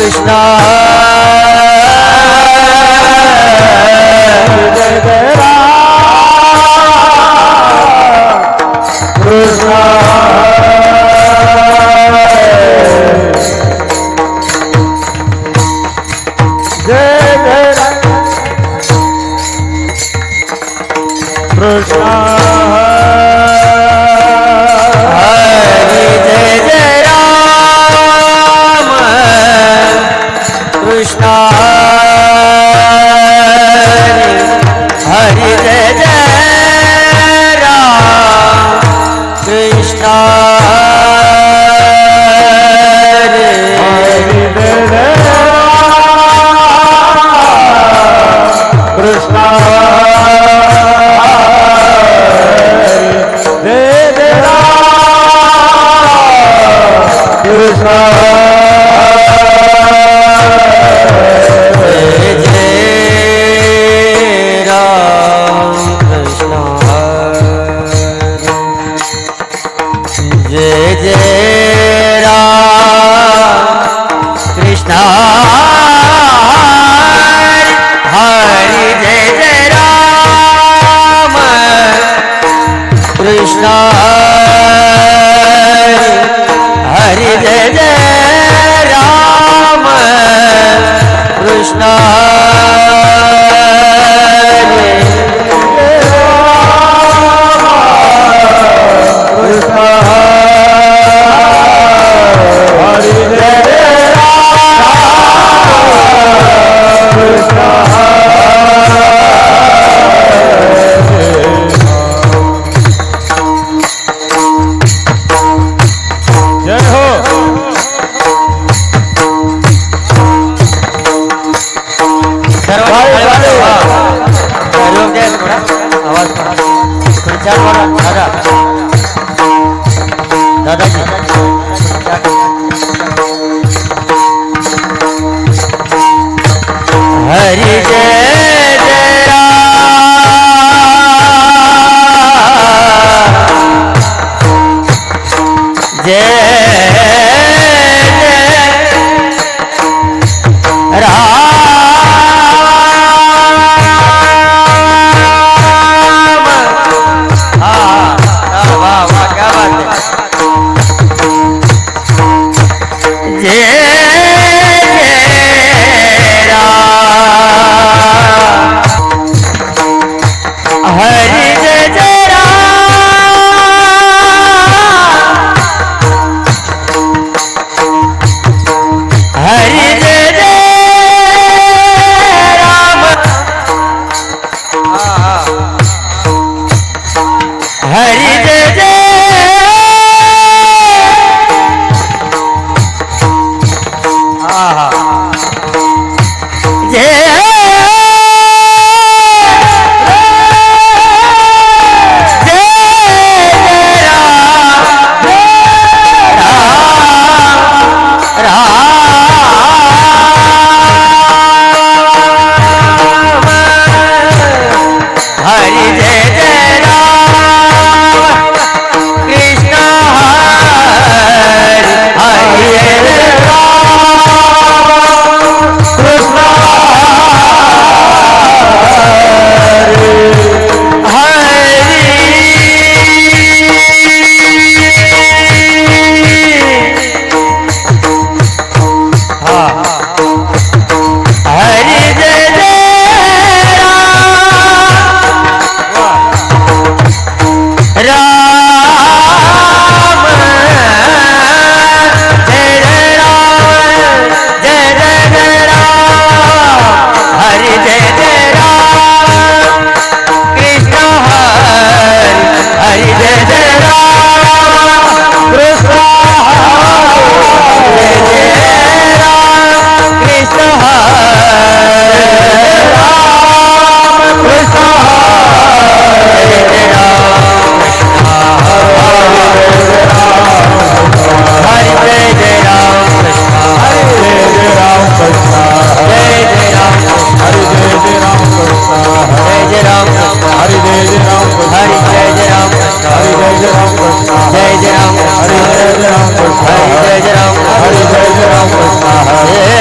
Krishna Jay Jay Ram Krishna Hare Jay Ram Hare Jay Ram Krishna Hare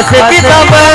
kasih kita ber